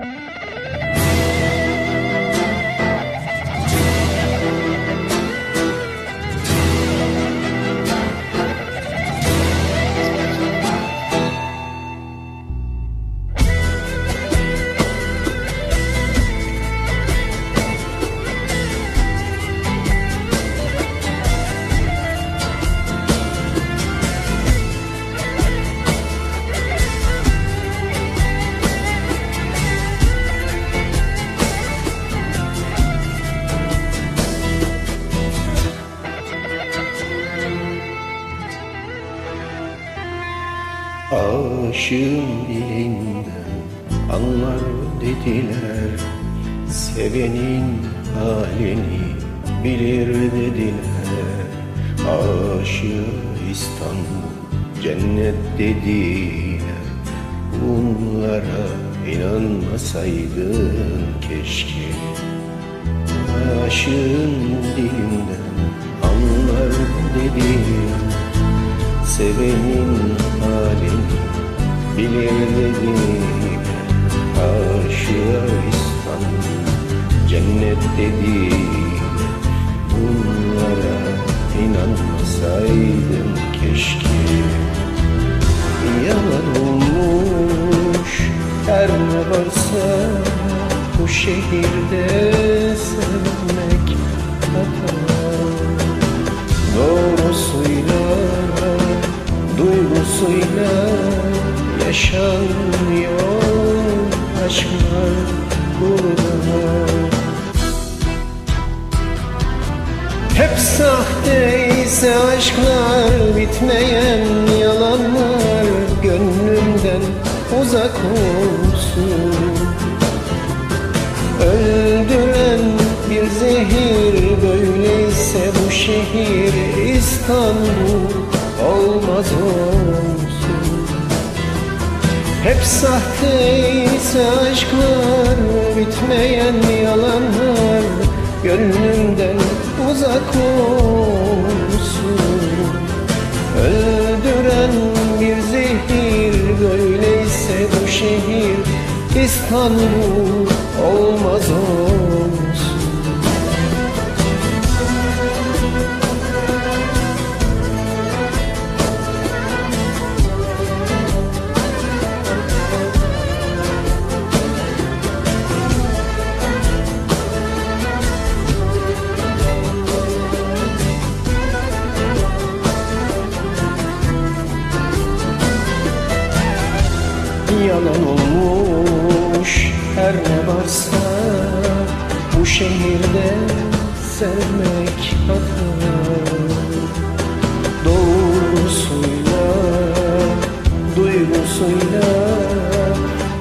Música Aşığın dilinden anlar dediler Sevenin halini bilir dediler. Aşığı İstanbul cennet dediler. Bunlara inanmasaydın keşke. Aşığın dilinden anlar dediler Sevenin halini bilir dediler Aşığa İstanbul cennet dediler Bunlara inanmasaydım keşke. Yalan olmuş her ne varsa Bu şehirde sevmek yaşanmıyor aşklar burada. Hep sahteyse aşklar bitmeyen yalanlar Gönlümden uzak olsun. Öldüren bir zehir böyleyse bu şehir İstanbul olmaz olsun Hep sahteyse aşklar bitmeyen yalanlar Gönlümden uzak olsun. Öldüren bir zehir böyleyse bu şehir İstanbul olmaz olsun şehirde sevmek hata Doğrusuyla, duygusuyla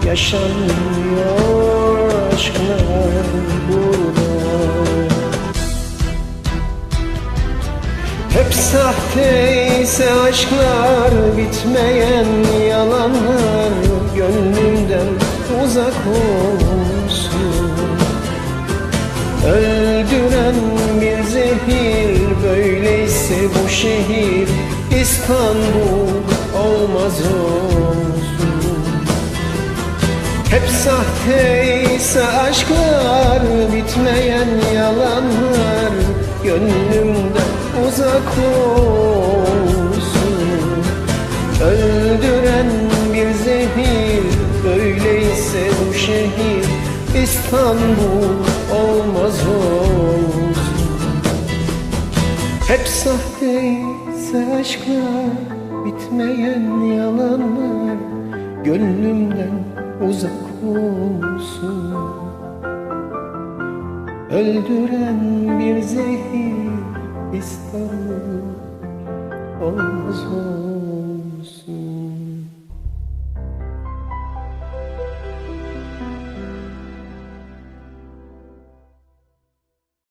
Yaşanmıyor aşklar burada. Hep sahteyse aşklar bitmeyen yalanlar Gönlümden uzak olsun şehir İstanbul olmaz olsun. Hep sahteyse aşklar bitmeyen yalanlar Gönlümden uzak olsun. Öldüren bir zehir böyleyse bu şehir İstanbul olmaz olsun hep sahteyse aşklar bitmeyen yalanlar Gönlümden uzak olsun. Öldüren bir zehir İstanbul olmaz olsun